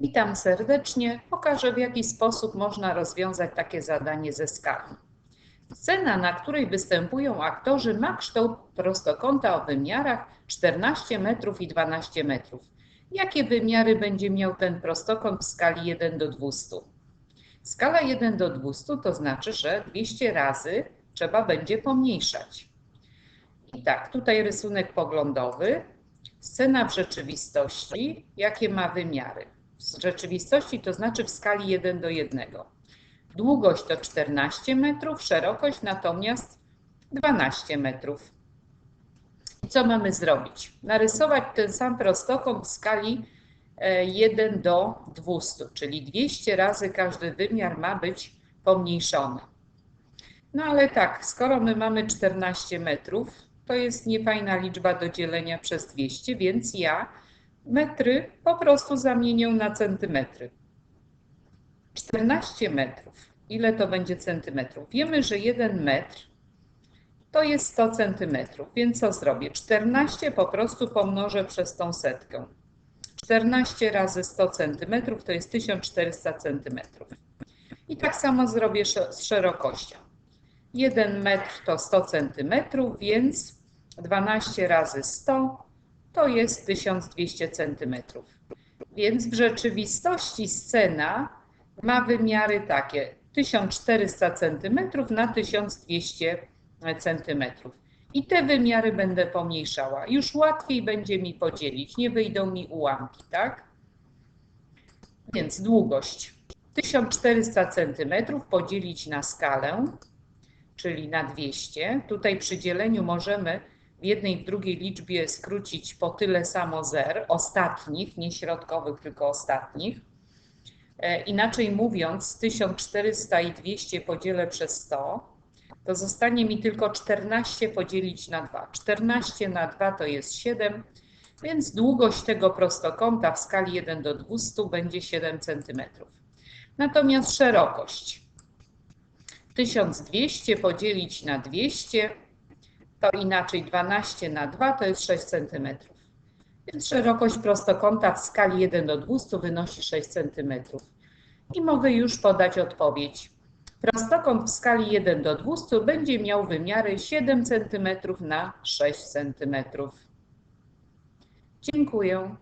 Witam serdecznie. Pokażę w jaki sposób można rozwiązać takie zadanie ze skali. Scena, na której występują aktorzy ma kształt prostokąta o wymiarach 14 metrów i 12 metrów. Jakie wymiary będzie miał ten prostokąt w skali 1 do 200? Skala 1 do 200 to znaczy, że 200 razy trzeba będzie pomniejszać. I tak, tutaj rysunek poglądowy. Scena w rzeczywistości, jakie ma wymiary? W rzeczywistości to znaczy w skali 1 do 1. Długość to 14 metrów, szerokość natomiast 12 metrów. I co mamy zrobić? Narysować ten sam prostokąt w skali 1 e, do 200, czyli 200 razy każdy wymiar ma być pomniejszony. No ale tak, skoro my mamy 14 metrów, to jest niefajna liczba do dzielenia przez 200, więc ja metry po prostu zamienię na centymetry. 14 metrów. Ile to będzie centymetrów? Wiemy, że 1 metr to jest 100 centymetrów, więc co zrobię? 14 po prostu pomnożę przez tą setkę. 14 razy 100 centymetrów to jest 1400 centymetrów. I tak samo zrobię z szerokością. 1 metr to 100 centymetrów, więc 12 razy 100 to jest 1200 centymetrów. Więc w rzeczywistości scena ma wymiary takie 1400 cm na 1200 cm. I te wymiary będę pomniejszała. Już łatwiej będzie mi podzielić, nie wyjdą mi ułamki, tak? Więc długość 1400 cm podzielić na skalę, czyli na 200. Tutaj przy dzieleniu możemy jednej i drugiej liczbie skrócić po tyle samo zer, ostatnich, nie środkowych, tylko ostatnich. E, inaczej mówiąc, 1400 i 200 podzielę przez 100, to zostanie mi tylko 14 podzielić na 2. 14 na 2 to jest 7, więc długość tego prostokąta w skali 1 do 200 będzie 7 cm. Natomiast szerokość 1200 podzielić na 200 to inaczej 12 na 2 to jest 6 cm. Więc szerokość prostokąta w skali 1 do 200 wynosi 6 cm. I mogę już podać odpowiedź. Prostokąt w skali 1 do 200 będzie miał wymiary 7 cm na 6 cm. Dziękuję.